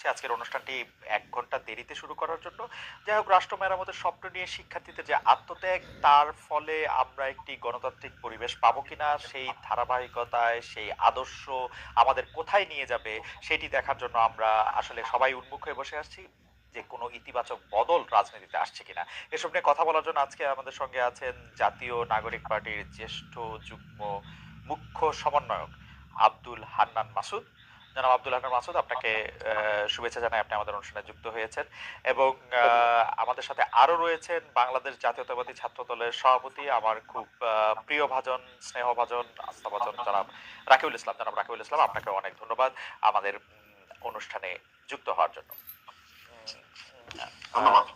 করছি আজকের অনুষ্ঠানটি এক ঘণ্টা দেরিতে শুরু করার জন্য। যাই হোক, রাষ্ট্র মেরামতের স্বপ্ন নিয়ে শিক্ষার্থীদের যে আত্মত্যাগ, তার ফলে আমরা একটি গণতান্ত্রিক পরিবেশ পাবো কিনা, সেই ধারাবাহিকতায়, সেই আদর্শ আমাদের কোথায় নিয়ে যাবে, সেটি দেখার জন্য আমরা আসলে সবাই উন্মুখ হয়ে বসে আসছি যে কোনো ইতিবাচক বদল রাজনীতিতে আসছে কিনা, এসব নিয়ে কথা বলার জন্য আজকে আমাদের সঙ্গে আছেন জাতীয় নাগরিক পার্টির জ্যেষ্ঠ যুগ্ম মুখ্য সমন্বয়ক আব্দুল হান্নান মাসুদ। জনাব আব্দুল হান্নান মাসুদ আপনাকে শুভেচ্ছা জানাই আপনি আমাদের অনুষ্ঠানে যুক্ত হয়েছেন। এবং আমাদের সাথে আরও রয়েছেন বাংলাদেশ জাতীয়তাবাদী ছাত্র দলের সভাপতি আমার খুব প্রিয় ভাজন স্নেহভাজন আস্থাভাজন জনাব রাকিবুল ইসলাম। জনাব রাকিবুল ইসলাম আপনাকে অনেক ধন্যবাদ আমাদের অনুষ্ঠানে যুক্ত হওয়ার জন্য।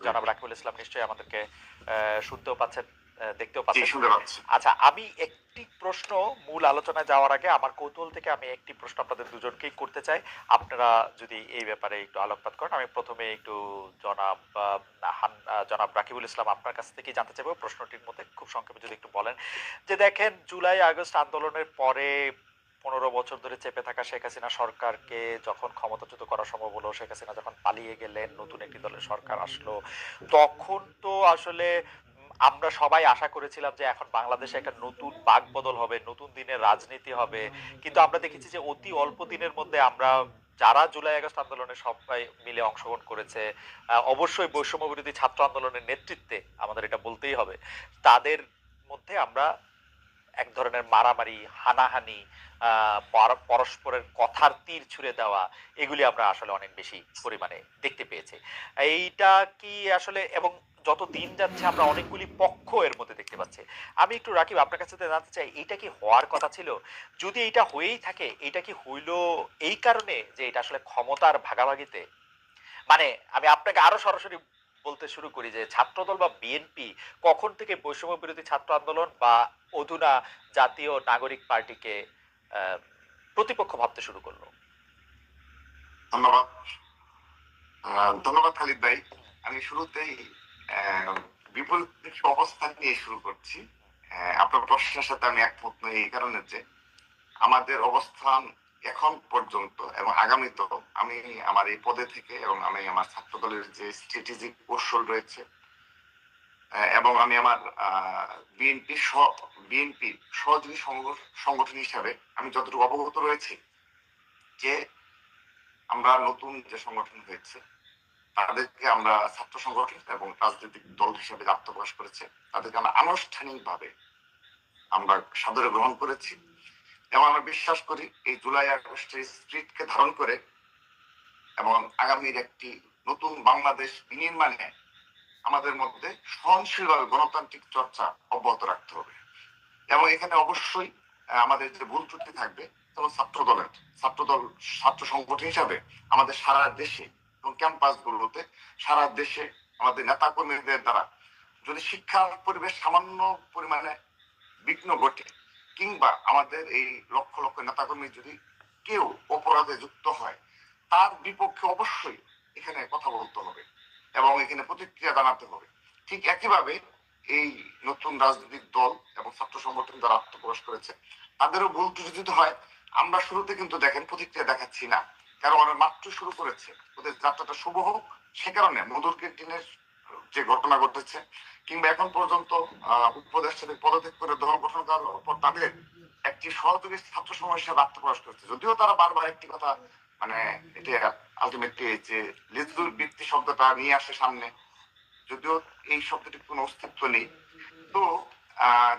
জনাব রাকিবুল ইসলাম নিশ্চয়ই আমাদেরকে আহ, শুনতেও পাচ্ছেন। দেখতেও পাচ্ছেন। পাচ্ছি আচ্ছা আমি একটি প্রশ্ন মূল আলোচনায় যাওয়ার আগে আমার কৌতূহল থেকে আমি একটি প্রশ্ন আপনাদের দুজনকেই করতে চাই। আপনারা যদি এই ব্যাপারে একটু আলোকপাত করেন আমি প্রথমে একটু জনাব জনাব রাকিবুল ইসলাম আপনার কাছ থেকে জানতে চাইব। প্রশ্নটির মধ্যে খুব সংক্ষেপে যদি একটু বলেন যে দেখেন জুলাই আগস্ট আন্দোলনের পরে পনেরো বছর ধরে চেপে থাকা শেখ হাসিনা সরকারকে যখন ক্ষমতাচ্যুত করা সম্ভব হলো শেখ হাসিনা যখন পালিয়ে গেলেন নতুন একটি দলের সরকার আসলো তখন তো আসলে আমরা সবাই আশা করেছিলাম যে এখন বাংলাদেশে একটা নতুন বাকবদল হবে, নতুন দিনের রাজনীতি হবে। কিন্তু আমরা দেখেছি যে অতি অল্প দিনের মধ্যে আমরা যারা জুলাই আগস্ট আন্দোলনে সবাই মিলে অংশগ্রহণ করেছে অবশ্যই বৈষম্য বিরোধী ছাত্র আন্দোলনের নেতৃত্বে আমাদের এটা বলতেই হবে। তাদের মধ্যে আমরা এক ধরনের মারামারি, হানাহানি পরস্পরের কথার তীর ছুঁড়ে দেওয়া, এগুলি আমরা আসলে অনেক বেশি পরিমাণে দেখতে পেয়েছি। এইটা কি আসলে, এবং যত দিন যাচ্ছে আমরা অনেকগুলি পক্ষ এর মধ্যে দেখতে পাচ্ছি। আমি একটু রাকিব, আপনার কাছে জানতে চাই এটা কি হওয়ার কথা ছিল? যদি এটা হয়েই থাকে এটা কি হইল এই কারণে যে এটা আসলে ক্ষমতার ভাগাভাগিতে? মানে আমি আপনাকে আরও সরাসরি বলতে শুরু করি যে ছাত্রদল বা বিএনপি কখন থেকে বৈষম্য বিরোধী ছাত্র আন্দোলন বা অধুনা জাতীয় নাগরিক পার্টিকে প্রতিপক্ষ ভাবতে শুরু করল? ধন্যবাদ। ধন্যবাদ খালিদ ভাই। আমি শুরুতেই বিপরীত অবস্থান নিয়ে শুরু করছি। আপনার প্রশ্নের সাথে আমি একমত নই এই কারণে যে আমাদের অবস্থান এখন পর্যন্ত এবং আগামীতেও আমি আমার এই পদে থেকে এবং আমি আমার ছাত্র দলের যে স্ট্র্যাটেজিক কৌশল রয়েছে এবং আমি আমার বিএনপি বিএনপি সহযোগী সংগ- সংগঠন হিসাবে আমি যতটুকু অবগত রয়েছি যে আমরা নতুন যে সংগঠন হয়েছে, তাদেরকে আমরা ছাত্র সংগঠন এবং রাজনৈতিক দল হিসেবে আত্মপ্রকাশ করেছে, তাদেরকে আমরা আনুষ্ঠানিকভাবে আমরা সাদরে গ্রহণ করেছি। এবং আমরা বিশ্বাস করি এই জুলাই আগস্টের স্পিরিটকে ধারণ করে এবং আগামীর একটি নতুন বাংলাদেশ বিনির্মাণে আমাদের মধ্যে সহনশীলভাবে গণতান্ত্রিক চর্চা অব্যাহত রাখতে হবে। এবং এখানে অবশ্যই আমাদের যে ভুল ত্রুটি থাকবে, যেমন ছাত্র দলের ছাত্র দল ছাত্র সংগঠন হিসাবে আমাদের সারা দেশে এবং ক্যাম্পাস গুলোতে সারা দেশে আমাদের নেতা কর্মীদের দ্বারা যদি শিক্ষার পরিবেশ সামান্য পরিমাণে বিঘ্ন ঘটে কিংবা আমাদের এই লক্ষ লক্ষ নেতাকর্মী যদি কেউ অপরাধে যুক্ত হয়, তার বিপক্ষে অবশ্যই এখানে কথা বলতে হবে এবং এখানে প্রতিক্রিয়া জানাতে হবে। ঠিক একইভাবে এই নতুন রাজনৈতিক দল এবং ছাত্র সংগঠন যারা আত্মপ্রকাশ করেছে, তাদেরও ভুল ত্রুটি হয়, আমরা শুরুতে কিন্তু দেখেন প্রতিক্রিয়া দেখাচ্ছি না। কারণ ওরা মাত্র শুরু করেছে। ওদের যাত্রাটা শুভ হোক, সে কারণে মধুর ক্যান্টিনের যে ঘটনা ঘটেছে, কিংবা এখন পর্যন্ত উপদেষ্টাদের পদত্যাগ করে দল গঠন করার পর তাদের একটি সহযোগী ছাত্র সমাজ হিসেবে আত্মপ্রকাশ করেছে। যদিও তারা বারবার একটি কথা মানে এটা আলটিমেটলি যে লিজুর বৃত্তি শব্দটা নিয়ে আসে সামনে, যদিও এই শব্দটির কোনো অস্তিত্ব নেই। তো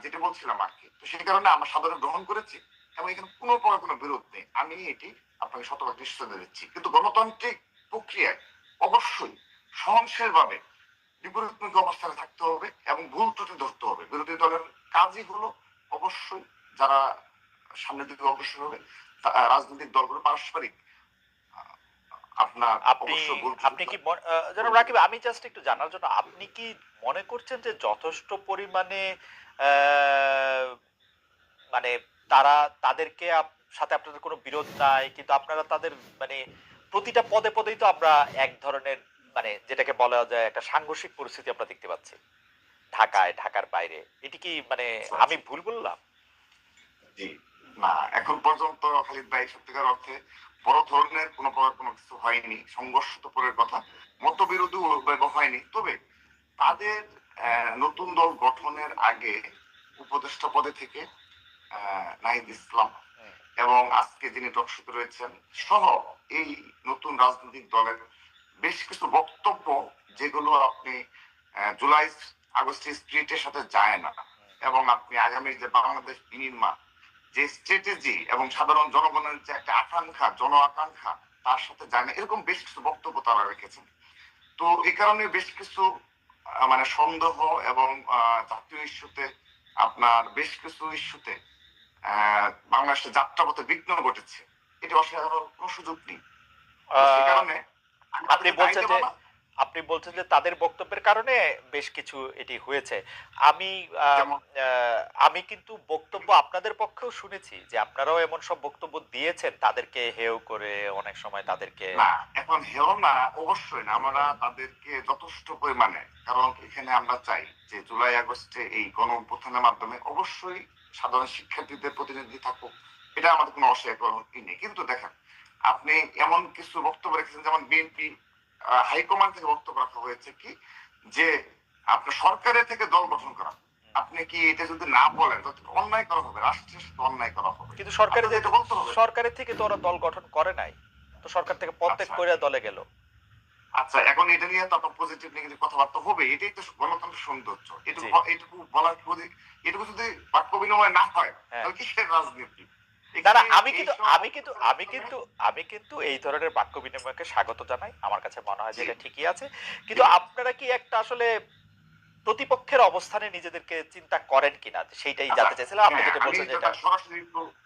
যেটা বলছিলাম আর কি, তো সেই কারণে আমরা সাধারণ গ্রহণ করেছি এবং এখানে কোনো প্রকার কোনো বিরোধ নেই। আমি এটি আপনাকে শতভাগ নিশ্চয়তা দিচ্ছি কিন্তু গণতান্ত্রিক প্রক্রিয়ায় অবশ্যই সহনশীল ভাবে বিপরীতমুখী অবস্থানে থাকতে হবে এবং ভুল ত্রুটি ধরতে হবে। বিরোধী দলের কাজই হলো অবশ্যই যারা সামনের দিকে অগ্রসর হবে রাজনৈতিক দলগুলো পারস্পরিক আপনার আপনি আপনি কি মনে- জনাব রাকিব আমি জাস্ট একটু জানার জন্য আপনি কি মনে করছেন যে যথেষ্ট পরিমাণে মানে তারা তাদেরকে সাথে আপনাদের কোনো বিরোধ নাই কিন্তু আপনারা তাদের মানে প্রতিটা পদে পদেই তো আমরা এক ধরনের মানে যেটাকে বলা যায় একটা সাংঘর্ষিক পরিস্থিতি আমরা দেখতে পাচ্ছি। ঢাকায় ঢাকার বাইরে। এটি কি মানে আমি ভুল বললাম? জি। না এখন পর্যন্ত খালিদ ভাই সত্যিকার অর্থে বড় ধরনের কোনো প্রকার কোনো কিছু হয়নি সংঘর্ষ তো পরের কথা। মতবিরোধী হয়নি। তবে তাদের নতুন দল গঠনের আগে উপদেষ্টা পদে থেকে আহ, নাহিদ ইসলাম এবং আজকে যিনি টকশোতে রয়েছেন সহ এই নতুন রাজনৈতিক দলের বেশ কিছু বক্তব্য যেগুলো আপনি জুলাই আগস্টের স্পিরিটের সাথে যায় না। এবং আপনি আগামী যে বাংলাদেশ বিনির্মাণ যে স্ট্র্যাটেজি এবং সাধারণ জনগণের যে একটা আকাঙ্ক্ষা জন আকাঙ্ক্ষা তার সাথে যায় না। এরকম বেশ কিছু বক্তব্য তারা রেখেছেন। তো এই কারণে বেশ কিছু মানে সন্দেহ এবং আহ, জাতীয় ইস্যুতে আপনার বেশ কিছু ইস্যুতে আহ, বাংলাদেশের যাত্রাপথে বিঘ্ন ঘটেছে। এটা অস্বীকার করার কোনো সুযোগ নেই। সে কারণে আপনি বলছেন যে- আপনি বলছেন যে তাদের বক্তব্যের কারণে বেশ কিছু এটি হয়েছে। আমি আমি কিন্তু বক্তব্য আপনাদের পক্ষেও শুনেছি যে আপনারাও এমন সব বক্তব্য দিয়েছেন তাদেরকে হেয় করে অনেক সময় তাদেরকে না এখন হেও না অবশ্যই না। আমরা তাদেরকে যথেষ্ট পরিমাণে কারণ এখানে আমরা চাই যে জুলাই আগস্টে এই গণ অভ্যুত্থানের মাধ্যমে অবশ্যই সাধারণ শিক্ষার্থীদের প্রতিনিধি থাকুক। এটা আমাদের কোনো অস্বীকার নেই। কিন্তু দেখেন আপনি এমন কিছু বক্তব্য রেখেছেন যেমন বিএনপি হাইকমান্ড থেকে বক্তব্য রাখা হয়েছে কি যে আপনার সরকারের থেকে দল গঠন করা আপনি কি এটা যদি না বলেন অন্যায় করা হবে রাষ্ট্রের সাথে অন্যায় করা হবে কিন্তু সরকারের যে আপনাদের এটা বলতে হবে। সরকারের থেকে তো ওরা দল গঠন করে নাই তো সরকার থেকে প্রত্যেক আচ্ছা। করে দলে গেল আচ্ছা এখন এটা নিয়ে তো পজিটিভ নেগেটিভ কথাবার্তা হবে এটাই তো গণতন্ত্রের সৌন্দর্য এটুকু। এটুকু বলার যদি এটুকু যদি বাক্য বিনিময় না হয় হ্যাঁ। তাহলে কিসের রাজনীতি না আমি কিন্তু আমি কিন্তু আমি কিন্তু আমি কিন্তু এই ধরনের বাক্য বিনিময়কে স্বাগত জানাই। আমার কাছে মনে হয় যে এটা ঠিকই আছে। কিন্তু আপনারা কি একটা আসলে প্রতিপক্ষের অবস্থানে নিজেদেরকে চিন্তা করেন কিনা? সেইটাই আচ্ছা, জানতে চাইছিলাম। আপনি হ্যাঁ, যেটা বলছেন যেটা সরাসরি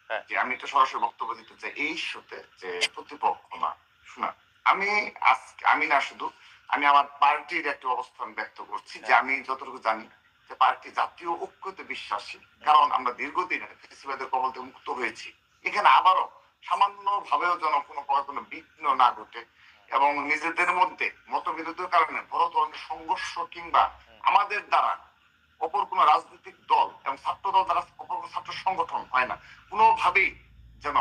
হ্যাঁ। যে আমি তো সরাসরি বক্তব্য দিতে চাই এই ইস্যুতে যে প্রতিপক্ষ না। শোনা আমি আজকে আমি না শুধু আমি আমার পার্টির একটা অবস্থান ব্যক্ত করছি যে হ্যাঁ। আমি যতটুকু জানি যে পার্টি জাতীয় ঐক্যতে বিশ্বাসী। কারণ আমরা দীর্ঘদিন ফেসিবাদের কবল থেকে মুক্ত হয়েছি। এখানে আবারও সামান্য ভাবেও যেন কোনো কোনো বিঘ্ন না ঘটে এবং নিজেদের মধ্যে মতবিরোধের কারণে বড় ধরনের সংঘর্ষ কিংবা আমাদের দ্বারা অপর কোনো রাজনৈতিক দল এবং ছাত্র দল দ্বারা অপর কোনো ছাত্র সংগঠন হয় না। কোনোভাবেই যেন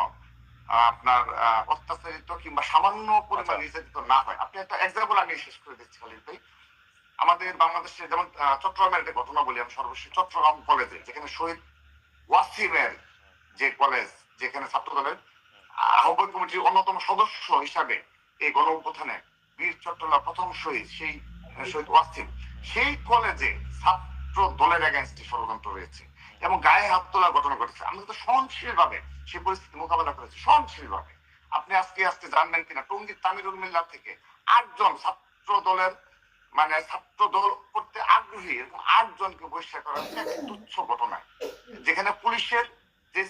আপনার অত্যাচারিত কিংবা সামান্য পরিমাণ আচ্ছা। নির্যাতিত না হয়। আপনি একটা এক্সাম্পল আমি শেষ করে দিচ্ছি খালিদ ভাই। আমাদের বাংলাদেশে যেমন চট্টগ্রামের একটা ঘটনা বলি আমি সর্বশেষ, চট্টগ্রাম কলেজে যেখানে শহীদ ওয়াসিমের যে কলেজ যেখানে ছাত্র দলের আহ্বায়ক কমিটির অন্যতম সদস্য হিসাবে এই গণ বীর চট্টগ্রাম প্রথম শহীদ, সেই শহীদ ওয়াসিম, সেই কলেজে ছাত্র দলের এগেনস্টে ষড়যন্ত্র রয়েছে এবং গায়ে হাত তোলার ঘটনা ঘটেছে। আমরা তো সহনশীল ভাবে সেই পরিস্থিতি মোকাবেলা করেছি সহনশীল ভাবে আপনি আজকে আজকে জানবেন কিনা, টঙ্গী তামিরুল মিল্লার থেকে আটজন ছাত্র দলের মানে ছাত্র দল করতে আগ্রহী এরকম আটজনকে বহিষ্কার করা হচ্ছে একটা তুচ্ছ ঘটনা। যেখানে পুলিশের যে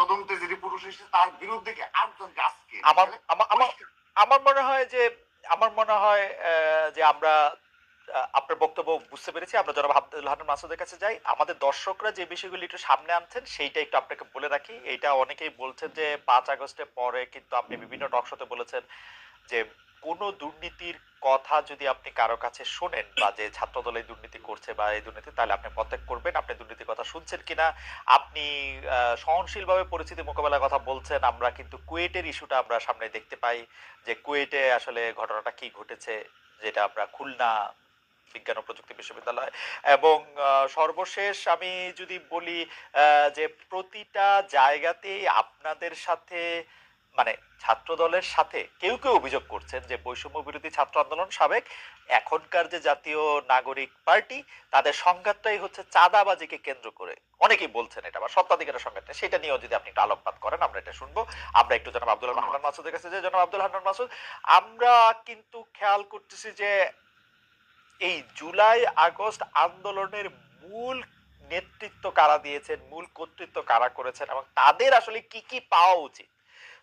তদন্তে যে রিপোর্ট এসেছে তার বিরুদ্ধে আটজনকে আজকে আমার আমার মনে হয় যে আমার মনে হয় যে আমরা আপনার বক্তব্য বুঝতে পেরেছি। আমরা জনাব আব্দুল হান্নান মাসুদের কাছে যাই। আমাদের দর্শকরা যে বিষয়গুলি একটু সামনে আনছেন সেইটা একটু আপনাকে বলে রাখি। এটা অনেকেই বলছেন যে পাঁচ আগস্টের পরে কিন্তু আপনি বিভিন্ন টকশোতে বলেছেন যে কোনো দুর্নীতির কথা যদি আপনি কারও কাছে শোনেন বা যে ছাত্রদল এই দুর্নীতি করছে বা এই দুর্নীতি, তাহলে আপনি প্রত্যেক করবেন। আপনি দুর্নীতির কথা শুনছেন কিনা? আপনি সহনশীলভাবে পরিস্থিতি মোকাবেলার কথা বলছেন। আমরা কিন্তু কুয়েটের ইস্যুটা আমরা সামনে দেখতে পাই যে কুয়েটে আসলে ঘটনাটা কি ঘটেছে যেটা আমরা খুলনা বিজ্ঞান ও প্রযুক্তি বিশ্ববিদ্যালয়। এবং সর্বশেষ আমি যদি বলি যে প্রতিটা জায়গাতেই আপনাদের সাথে মানে ছাত্র দলের সাথে কেউ কেউ অভিযোগ করছেন যে বৈষম্য বিরোধী ছাত্র আন্দোলন সাবেক এখনকার যে জাতীয় নাগরিক পার্টি তাদের সংঘাতটাই হচ্ছে চাঁদাবাজিকে কেন্দ্র করে। অনেকেই বলছেন এটা বা সত্ত্বাধিকারের সংঘাতটা। সেটা নিয়েও যদি আপনি একটু আলোকপাত করেন আমরা এটা শুনব। আমরা একটু জনাব আব্দুল হান্নান মাসুদের কাছে যে জনাব আব্দুল হান্নান মাসুদ আমরা কিন্তু খেয়াল করতেছি যে এই জুলাই আগস্ট আন্দোলনের মূল নেতৃত্ব কারা দিয়েছেন মূল কর্তৃত্ব কারা করেছেন এবং তাদের আসলে কি কি পাওয়া উচিত?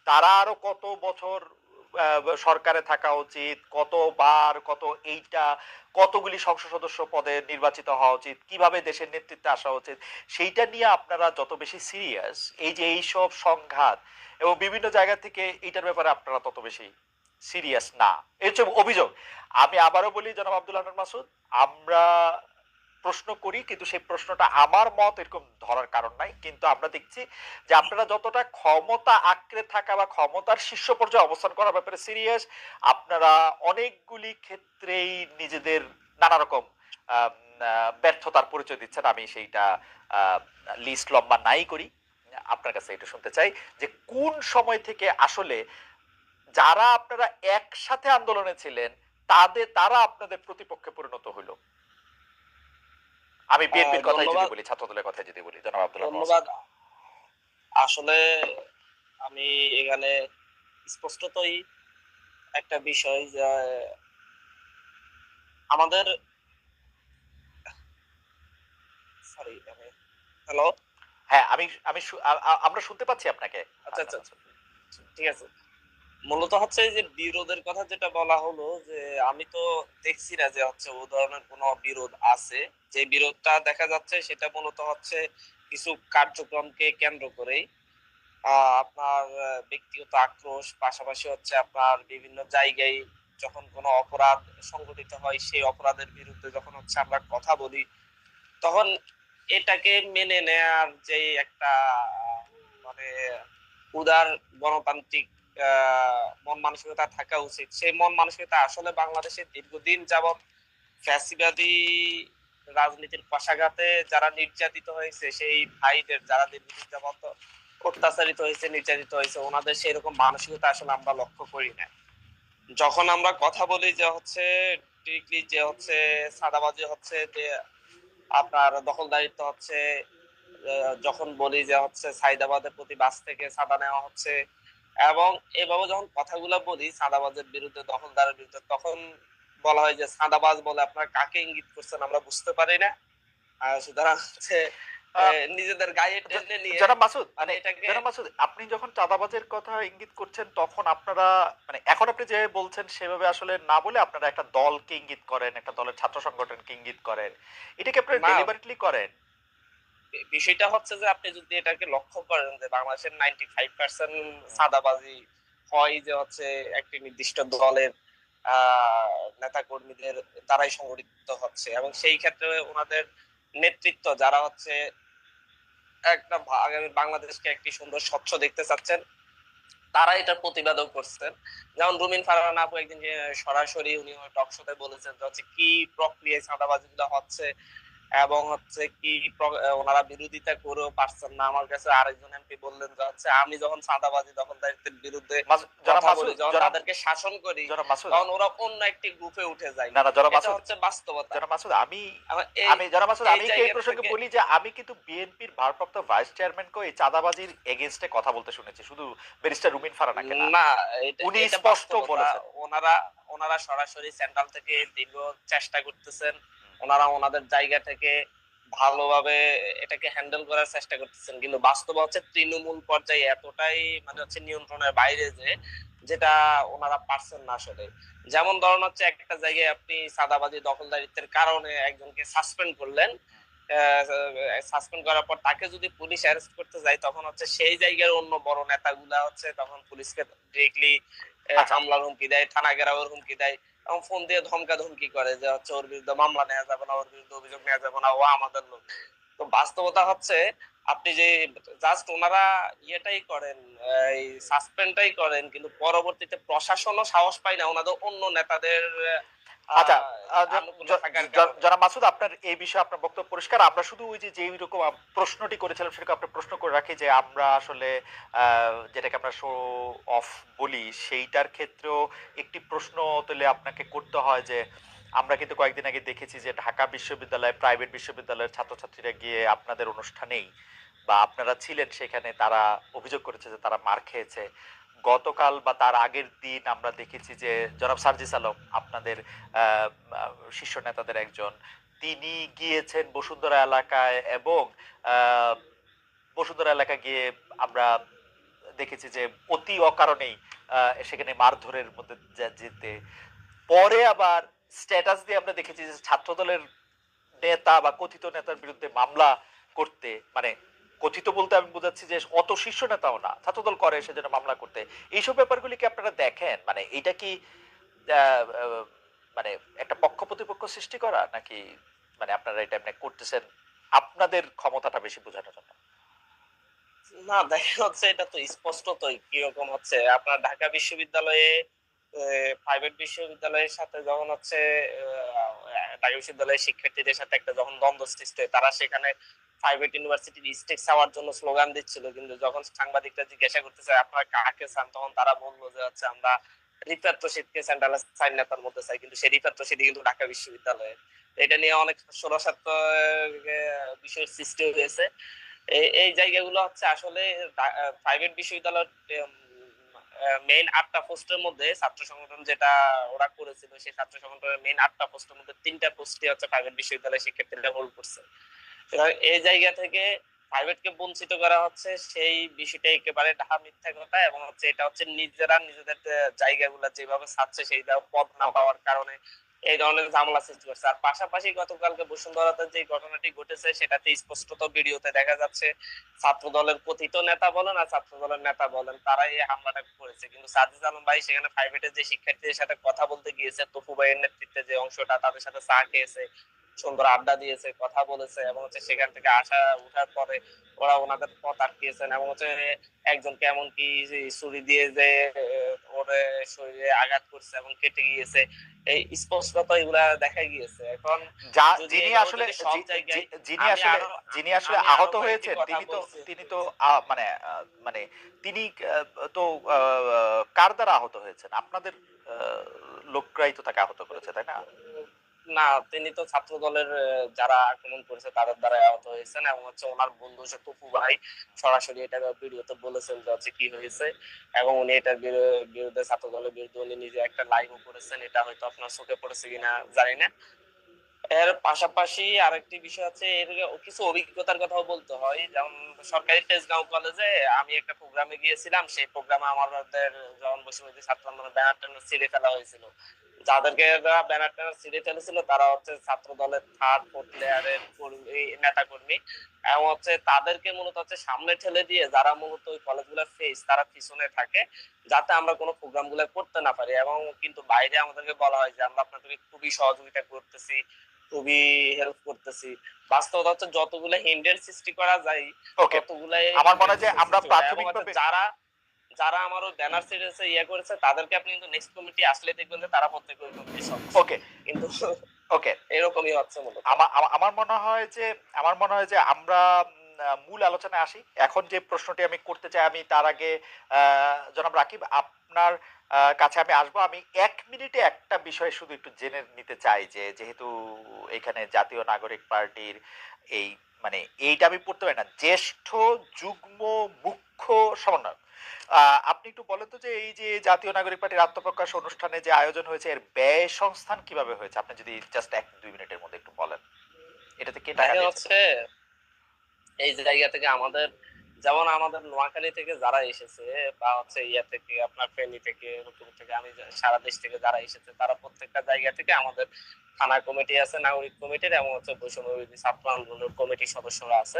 তারা আরও কত বছর সরকারে থাকা উচিত, কতবার, কত এইটা, কতগুলি সংসদ সদস্য পদে নির্বাচিত হওয়া উচিত, কীভাবে দেশের নেতৃত্বে আসা উচিত, সেইটা নিয়ে আপনারা যত বেশি সিরিয়াস এই যে এইসব সংঘাত এবং বিভিন্ন জায়গা থেকে এইটার ব্যাপারে আপনারা তত বেশি সিরিয়াস না। এই হচ্ছে অভিযোগ। আমি আবারও বলি জনাব আব্দুল মাসুদ, আমরা প্রশ্ন করি, কিন্তু সেই প্রশ্নটা আমার মত এরকম ধরার কারণ নাই। কিন্তু আমরা দেখছি যে আপনারা যতটা ক্ষমতা আঁকড়ে থাকা বা ক্ষমতার শীর্ষ পর্যায়ে অবস্থান করার ব্যাপারে সিরিয়াস আপনারা অনেকগুলি ক্ষেত্রেই নিজেদের নানা রকম ব্যর্থতার পরিচয় দিচ্ছেন। আমি সেইটা লিস্ট লম্বা নাই করি। আপনার কাছে এটা শুনতে চাই যে কোন সময় থেকে আসলে যারা আপনারা একসাথে আন্দোলনে ছিলেন, তাদের, তারা আপনাদের প্রতিপক্ষে পরিণত হইল আমি বিএনপির কথাই যদি। বলি ছাত্রদলের কথাই যদি বলি জনাব আব্দুল্লাহ ধন্যবাদ। আসলে আমি এখানে স্পষ্টতই একটা বিষয় যে আমাদের সরি হ্যালো হ্যাঁ আমি আমি আমরা শুনতে পাচ্ছি আপনাকে। আচ্ছা, আচ্ছা। ঠিক আছে। মূলত হচ্ছে যে বিরোধের কথা যেটা বলা হলো যে আমি তো দেখছি না যে হচ্ছে ও ধরনের কোনো বিরোধ আছে। যে বিরোধটা দেখা যাচ্ছে সেটা মূলত হচ্ছে কিছু কার্যক্রমকে কেন্দ্র করেই আপনার ব্যক্তিগত আক্রোশ, পাশাপাশি হচ্ছে আপনার বিভিন্ন জায়গায় যখন কোনো অপরাধ সংঘটিত হয় সেই অপরাধের বিরুদ্ধে যখন হচ্ছে আমরা কথা বলি, তখন এটাকে মেনে নেয়ার যে একটা মানে উদার গণতান্ত্রিক মন মানসিকতা থাকা উচিত। সেই মন মানসিকতা আসলে বাংলাদেশে দীর্ঘদিন যাবৎ ফ্যাসিবাদী রাজনীতির পাশাঘাতে যারা নির্যাতিত হয়েছে, সেই ভাইদের যারা দীর্ঘদিন যাবৎ অত্যাচারিত হয়েছে, নির্যাতিত হয়েছে, ওনাদের সেই রকম মানসিকতা আসলে আমরা লক্ষ্য করি না। যখন আমরা কথা বলি যে হচ্ছে যে হচ্ছে সাদাবাজি হচ্ছে, যে আপনার দখলদারিত্ব হচ্ছে যখন বলি যে হচ্ছে সাইদাবাদের প্রতি বাস থেকে সাদা নেওয়া হচ্ছে এবং এভাবে যখন কথাগুলো বলি সাদাবাজের বিরুদ্ধে দখলদারের বিরুদ্ধে তখন বলা হয় যে সাদাবাজ বলে আপনারা কাকে ইঙ্গিত করছেন আমরা বুঝতে পারি না। আর সুতরাং হচ্ছে নিজেদের গায়ে টেনে নিয়ে জনাব মাসুদ মানে এটাকে জনাব মাসুদ আপনি যখন চাঁদাবাজের কথা ইঙ্গিত করছেন তখন আপনারা মানে এখন আপনি যে বলছেন সেভাবে আসলে না বলে আপনারা একটা দলকে ইঙ্গিত করেন একটা দলের ছাত্র সংগঠনকে ইঙ্গিত করেন। এটাকে আপনারা। ডেলিভারেটলি করেন? বিষয়টা হচ্ছে যে আপনি যদি এটাকে লক্ষ্য করেন যে বাংলাদেশের নাইনটি ফাইভ পার্সেন্ট সাদাবাজি হয় যে হচ্ছে একটি নির্দিষ্ট দলের নেতা কর্মীদের দ্বারাই সংগঠিত হচ্ছে এবং সেই ক্ষেত্রে ওনাদের নেতৃত্ব যারা হচ্ছে একটা আগামী বাংলাদেশকে একটি সুন্দর স্বচ্ছ দেখতে চাচ্ছেন, তারা এটার প্রতিবাদও করছেন। যেমন রুমিন ফারহান আপু একদিন সরাসরি উনি টক শোতে বলেছেন যে হচ্ছে কি প্রক্রিয়ায় চাঁদাবাজি গুলো হচ্ছে এবং হচ্ছে কি ওনারা বিরোধিতা করেও পারছেন না। আমার কাছে আরেকজন এমপি বললেন যে হচ্ছে আমি যখন চাঁদাবাজি দখলদারিত্বের বিরুদ্ধে যখন তাদেরকে শাসন করি তখন ওরা অন্য একটি গ্রুপে উঠে যায়। না মাসুদ হচ্ছে বাস্তবতা। জনাব মাসুদ আমি আমি জনাব মাসুদ আমি এই প্রসঙ্গে বলি যে আমি কিন্তু বিএনপির ভারপ্রাপ্ত ভাইস চেয়ারম্যানকে এই চাঁদাবাজির এগেনস্টে কথা বলতে শুনেছি। শুধু ব্যারিস্টার রুমিন ফারানাকে না। না উনি স্পষ্ট বলেছেন। ওনারা ওনারা সরাসরি সেন্ট্রাল থেকে দীর্ঘ চেষ্টা করতেছেন। ওনারা ওনাদের জায়গা থেকে ভালোভাবে এটাকে হ্যান্ডেল করার চেষ্টা করতেছেন। কিন্তু বাস্তব হচ্ছে তৃণমূল পর্যায়ে এতটাই মানে হচ্ছে নিয়ন্ত্রণের বাইরে যে যেটা ওনারা পারছেন না আসলে। যেমন ধরুন হচ্ছে একটা জায়গায় আপনি সাদাবাজি দখলদারিত্বের কারণে একজনকে সাসপেন্ড করলেন সাসপেন্ড করার পর তাকে যদি পুলিশ অ্যারেস্ট করতে যায় তখন হচ্ছে সেই জায়গার অন্য বড় নেতাগুলা হচ্ছে তখন পুলিশকে ডিরেক্টলি আচ্ছা। হামলার হুমকি দেয় থানা ঘেরাওয়ের হুমকি দেয়। ফোন দিয়ে ধমকা ধমকি করে যে হচ্ছে ওর বিরুদ্ধে মামলা নেওয়া যাবে না, ওর বিরুদ্ধে অভিযোগ নেওয়া যাবে না, ও আমাদের লোক। তো বাস্তবতা হচ্ছে, আপনি যে জাস্ট ওনারা ইয়েটাই করেন, এই সাসপেন্ডটাই করেন, কিন্তু পরবর্তীতে প্রশাসনও সাহস পায় না, ওনাদের অন্য নেতাদের আচ্ছা। জনাব মাসুদ আপনার এই বিষয়ে আপনার বক্তব্য পরিষ্কার আমরা শুধু ওই যে যেই রকম প্রশ্নটি করেছিলাম সেটাকে আপনি প্রশ্ন করে রাখি যে আমরা আসলে যেটাকে আমরা শো অফ বলি সেইটার ক্ষেত্রেও একটি প্রশ্ন তুলে আপনাকে করতে হয় যে আমরা কিন্তু কয়েকদিন আগে দেখেছি যে ঢাকা বিশ্ববিদ্যালয় প্রাইভেট বিশ্ববিদ্যালয়ের ছাত্রছাত্রীরা গিয়ে আপনাদের অনুষ্ঠানেই বা আপনারা ছিলেন সেখানে তারা অভিযোগ করেছে যে তারা মার খেয়েছে গতকাল বা তার আগের দিন আমরা দেখেছি যে জনাব সার্জিস আলম, আপনাদের শীর্ষ নেতাদের একজন, তিনি গিয়েছেন বসুন্ধরা এলাকায় এবং বসুন্ধরা এলাকা গিয়ে আমরা দেখেছি যে অতি অকারণেই সেখানে মারধরের মধ্যে যেতে। পরে আবার স্ট্যাটাস দিয়ে আমরা দেখেছি যে ছাত্রদলের নেতা বা কথিত নেতার বিরুদ্ধে মামলা করতে মানে কথিত বলতে আমি বোঝাচ্ছি যে অত শীর্ষ নেতাও না, ছাত্রদল করে সেজন্য মামলা করতে। এইসব ব্যাপারগুলি কি আপনারা দেখেন? মানে এটা কি মানে একটা পক্ষ প্রতিপক্ষ সৃষ্টি করা? নাকি মানে আপনারা এটা এমনি করতেছেন আপনাদের ক্ষমতাটা বেশি বোঝানোর জন্য? না, দেখা হচ্ছে এটা তো স্পষ্টতই কীরকম হচ্ছে। আপনার ঢাকা বিশ্ববিদ্যালয়ে প্রাইভেট বিশ্ববিদ্যালয়ের সাথে যখন হচ্ছে ঢাকা বিশ্ববিদ্যালয়ের শিক্ষার্থীদের সাথে একটা যখন দ্বন্দ্ব সৃষ্টি হয়, তারা সেখানে প্রাইভেট ইউনিভার্সিটির স্টেক চাওয়ার জন্য স্লোগান দিচ্ছিল, কিন্তু যখন সাংবাদিকরা জিজ্ঞাসা করতেছে, আপনারা কাকে চান? তখন তারা বলল যে হচ্ছে আমরা রিফাত রশিদকে সেন্ট্রাল সাইন নেতার মধ্যে চাই। কিন্তু সেই রিফাত রশিদ কিন্তু ঢাকা বিশ্ববিদ্যালয়ে। এটা নিয়ে অনেক ষোড়শাত্ম বিষয়ের সৃষ্টি হয়েছে। এই- জায়গাগুলো হচ্ছে আসলে প্রাইভেট বিশ্ববিদ্যালয়ের মেইন আটটা পোস্টের মধ্যে ছাত্র সংগঠন যেটা ওরা করেছিল, সেই ছাত্র সংগঠনের মেইন আটটা পোস্টের মধ্যে তিনটা পোস্টই হচ্ছে প্রাইভেট বিশ্ববিদ্যালয়ের শিক্ষার্থীরা হোল্ড করছে। সুতরাং এই জায়গা থেকে প্রাইভেটকে বঞ্চিত করা হচ্ছে, সেই বিষয়টা একেবারে ঢাকা মিথ্যা কথা এবং হচ্ছে এটা হচ্ছে নিজেরা নিজেদের জায়গাগুলো যেভাবে ছাড়ছে সেই পদ না পাওয়ার কারণে এই ধরনের ঝামেলা সৃষ্টি করছে। আর পাশাপাশি গতকালকে বসুন্ধরাতে যে ঘটনাটি ঘটেছে, সেটাতে স্পষ্টত ভিডিওতে দেখা যাচ্ছে ছাত্র দলের কথিত নেতা বলেন আর ছাত্র দলের নেতা বলেন, তারাই এই হামলাটা করেছে। কিন্তু সাজিদ আলম ভাই সেখানে প্রাইভেটের যে শিক্ষার্থীদের সাথে কথা বলতে গিয়েছে তপু ভাইয়ের নেতৃত্বে যে অংশটা, তাদের সাথে চা খেয়েছে সুন্দর আড্ডা দিয়েছে কথা বলেছে এবং হচ্ছে সেখান থেকে আসা উঠার পরে ওরা ওনাদের পথ আটকিয়েছেন এবং হচ্ছে একজনকে এমনকি কি ছুরি দিয়ে যে ওর শরীরে আঘাত করছে এবং কেটে গিয়েছে এই স্পষ্টত এগুলা দেখা গিয়েছে। এখন যিনি আসলে যিনি আসলে যিনি আসলে আহত হয়েছেন তিনি তো তিনি তো আহ, মানে মানে তিনি তো আহ, কার দ্বারা আহত হয়েছেন? আপনাদের আহ, লোকরাই তো তাকে আহত করেছে তাই না? না, তিনি তো ছাত্র দলের যারা আক্রমণ করেছে তাদের দ্বারা আহত হয়েছেন এবং হচ্ছে ওনার বন্ধু সে টুপু ভাই সরাসরি এটা ভিডিওতে বলেছেন যে হচ্ছে কি হয়েছে এবং উনি এটার বিরুদ্ধে ছাত্র দলের বিরুদ্ধে উনি নিজে একটা লাইভও করেছেন, এটা হয়তো আপনার চোখে পড়েছে কিনা জানি না। এর পাশাপাশি আরেকটি বিষয় আছে এর কিছু অভিজ্ঞতার কথাও বলতে হয়। যেমন সরকারি তেজগাঁও কলেজে আমি একটা প্রোগ্রামে গিয়েছিলাম, সেই প্রোগ্রামে আমাদের যখন বসুমতী ছাত্র আন্দোলনের ব্যানার টানার ছিঁড়ে ফেলা হয়েছিল। যাদেরকে ব্যানার টানার ছিঁড়ে ফেলেছিল তারা হচ্ছে ছাত্র দলের থার্ড ফোর্থ লেয়ারের কর্মী নেতা কর্মী এবং হচ্ছে তাদেরকে মূলত হচ্ছে সামনে ঠেলে দিয়ে যারা মূলত ওই কলেজগুলোর ফেস তারা পিছনে থাকে যাতে আমরা কোনো প্রোগ্রামগুলো করতে না পারি এবং কিন্তু বাইরে আমাদেরকে বলা হয় যে আমরা আপনাদেরকে খুবই সহযোগিতা করতেছি খুবই হেল্প করতেছি। বাস্তবতা হচ্ছে যতগুলো হিন্ডের সৃষ্টি করা যায় ততগুলাই আমার মনে হয় যে আমরা প্রাথমিকভাবে- যারা যারা আমারও ব্যানার সিরিজে ইয়ে করেছে তাদেরকে আপনি কিন্তু নেক্সট কমিটি আসলে দেখবেন যে তারা প্রত্যেক ওকে কিন্তু ওকে এরকমই হচ্ছে মূলত। আমার মনে হয় যে আমার মনে হয় যে আমরা মূল আলোচনায় আসি। এখন যে প্রশ্নটি আমি করতে চাই আমি তার আগে জনাব রাকিব আপনার কাছে আমি আসব। আমি এক মিনিটে একটা বিষয় শুধু একটু জেনে নিতে চাই যে যেহেতু এখানে জাতীয় নাগরিক পার্টির এই মানে এইটা আমি পড়তে পারি না। জ্যেষ্ঠ যুগ্ম মুখ্য সমন্বয়ক। আহ, আপনি একটু বলেন তো যে এই যে জাতীয় নাগরিক পার্টির আত্মপ্রকাশ অনুষ্ঠানে যে আয়োজন হয়েছে এর ব্যয় সংস্থান কীভাবে হয়েছে? আপনি যদি জাস্ট এক দুই মিনিটের মধ্যে একটু বলেন। এটাতে কে টাকা দিয়েছে? হচ্ছে এই জায়গা থেকে আমাদের যেমন আমাদের নোয়াখালী থেকে যারা এসেছে বা হচ্ছে ইয়া থেকে আপনার ফেনী থেকে রূপপুর থেকে আমি সারা দেশ থেকে যারা এসেছে তারা প্রত্যেকটা জায়গা থেকে আমাদের থানা কমিটি আছে নাগরিক কমিটির এবং হচ্ছে বৈষম্য ছাত্র আন্দোলনের কমিটির সদস্যরা আছে।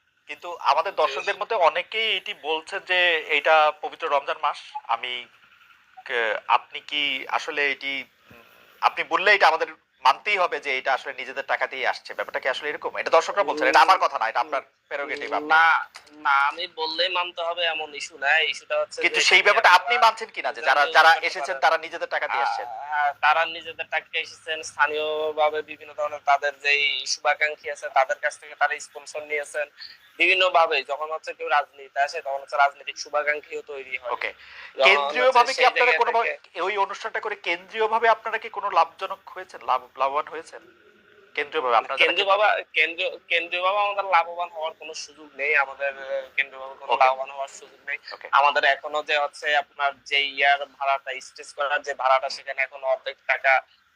কিন্তু আমাদের দর্শকদের মধ্যে অনেকেই এটি বলছে যে এটা পবিত্র রমজান মাস। আমি আপনি কি আসলে এটি আপনি বললে এটা আমাদের মানতেই হবে যে এটা আসলে নিজেদের টাকা দিয়ে আসছে। ব্যাপারটা কি আসলে এরকম? এটা দর্শকরা বলছেন এটা আমার কথা না এটা আপনার প্রেরোগেটিভ না না আমি বললেই মানতে হবে এমন ইস্যু না ইস্যুটা হচ্ছে কিন্তু সেই ব্যাপারটা আপনি মানছেন কিনা যে যারা যারা এসেছেন তারা- নিজেদের টাকা দিয়ে আসছেন? তারা নিজেদের টাকা এসেছেন স্থানীয় ভাবে বিভিন্ন ধরনের তাদের শুভাকাঙ্ক্ষী আছে তাদের কাছ থেকে তারা স্পন্সর নিয়েছেন। বিভিন্ন ভাবে যখন হচ্ছে কেউ রাজনীতি আসে তখন হচ্ছে রাজনৈতিক শুভাকাঙ্ক্ষীও তৈরি হয়। ওকে। কেন্দ্রীয় ভাবে কি আপনারা কোনো ওই অনুষ্ঠানটা করে কেন্দ্রীয় ভাবে আপনারা কি কোনো লাভজনক হয়েছেন লাভ লাভবান হয়েছেন? কেন্দ্রীয় ভাবে আপনারা কেন্দ্রীয় কেন্দ্রীয় কেন্দ্রীয় ভাবে আমাদের লাভবান হওয়ার কোনো সুযোগ নেই। আমাদের আহ, কেন্দ্রীয় বাবা কোনো লাভবান হওয়ার সুযোগ নেই। আমাদের এখনও যে হচ্ছে আপনার যে ইয়ার ভাড়াটা স্টেজ করার যে ভাড়াটা সেখানে এখন অর্ধেক টাকা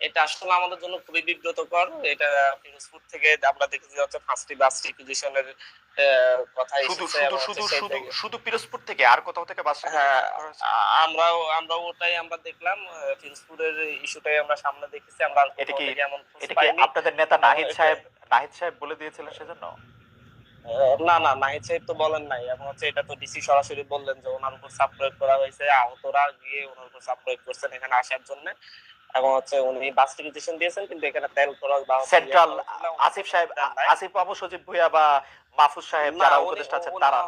এটা আসলে আমাদের জন্য খুবই বিব্রতকর। এটা ফিরোজপুর থেকে আমরা দেখেছি হচ্ছে বাস রিকুইজিশনের কথা শুধু এসেছে শুধু শুধু শুধু পিরোজপুর থেকে আর কোথাও থেকে বাস আ- আমরাও আমরা ওটাই আমরা দেখলাম। ফিরোজপুরের ইস্যুটাই আমরা সামনে দেখেছি। আমরা এটা কি- এটা কি আপনাদের নেতা নাহিদ সাহেব নাহিদ সাহেব বলে দিয়েছিলেন সেজন্য? না না নাহিদ সাহেব তো বলেন নাই। এবং হচ্ছে এটা তো ডিসি সরাসরি বললেন যে ওনার উপর চাপ প্রয়োগ করা হয়েছে। আহতরা গিয়ে ওনার উপর চাপ প্রয়োগ করছেন এখানে আসার জন্য। এবং হচ্ছে উনি বাস দিয়েছেন কিন্তু এখানে তেল খরচ বা সেন্ট্রাল ইয়ে আসিফ সাহেব আসিফ বাবু সজিব বা মাহফুজ সাহেব যারা উপদেষ্টা আছেন তারা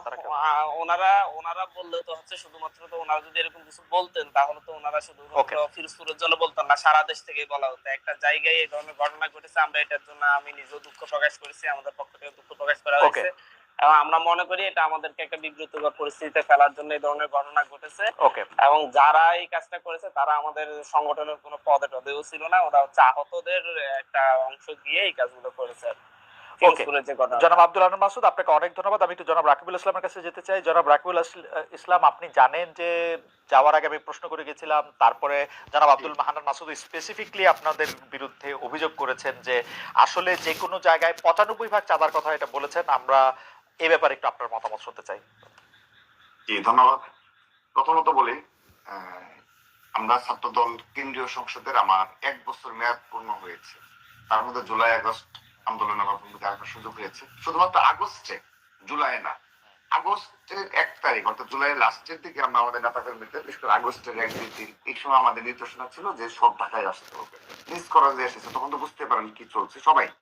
ওনারা ওনারা বললে তো হচ্ছে শুধুমাত্র তো ওনারা যদি এরকম কিছু বলতেন তাহলে তো ওনারা Okay. ফিরোজপুরের জন্য বলতেন না সারা দেশ থেকে বলা হতো। একটা জায়গায় এই ধরনের ঘটনা ঘটেছে আমরা এটার জন্য আমি নিজেও দুঃখ প্রকাশ করেছি আমাদের পক্ষ থেকে দুঃখ প্রকাশ করা. হয়েছে। এবং আমরা মনে করি এটা আমাদেরকে একটা বিব্রতকর পরিস্থিতিতে ফেলার জন্য এই ধরনের ঘটনা ঘটেছে। ওকে এবং যারা এই কাজটা করেছে তারা আমাদের সংগঠনের কোনো পদে টদেও ছিল না। ওরা হচ্ছে আহতদের একটা অংশ দিয়ে এই কাজগুলো করেছে। জনাব আব্দুল আনন্দ মাসুদ আপনাকে অনেক ধন্যবাদ। আমি একটু জনাব রাকিবুল ইসলামের কাছে যেতে চাই। জনাব রাকিবুল ইসলাম আপনি জানেন যে যাওয়ার আগে আমি প্রশ্ন করে গেছিলাম তারপরে জনাব আব্দুল মাহানান মাসুদ স্পেসিফিকলি আপনাদের বিরুদ্ধে অভিযোগ করেছেন যে আসলে যে কোনো জায়গায় পঁচানব্বই ভাগ চাঁদার কথা এটা বলেছেন। আমরা এ ব্যাপারে একটু আপনার মতামত শুনতে চাই। জি, ধন্যবাদ। প্রথমত বলি আমরা ছাত্রদল কেন্দ্রীয় সংসদের আমার এক বছর মেয়াদ পূর্ণ হয়েছে। তার মধ্যে জুলাই, আগস্ট আন্দোলনে আমার সুযোগ হয়েছে। শুধুমাত্র আগস্টে, জুলাই না, আগস্টের এক তারিখ, অর্থাৎ জুলাই লাস্টের দিকে আমরা আমাদের নেতা কর্মীদের বিশেষ করে আগস্টের এক দুই তিন এই সময় আমাদের নির্দেশনা ছিল যে সব ঢাকায় আসতে হবে। মিস করা যে এসেছে, তখন তো বুঝতে পারেন কি চলছে সবাই।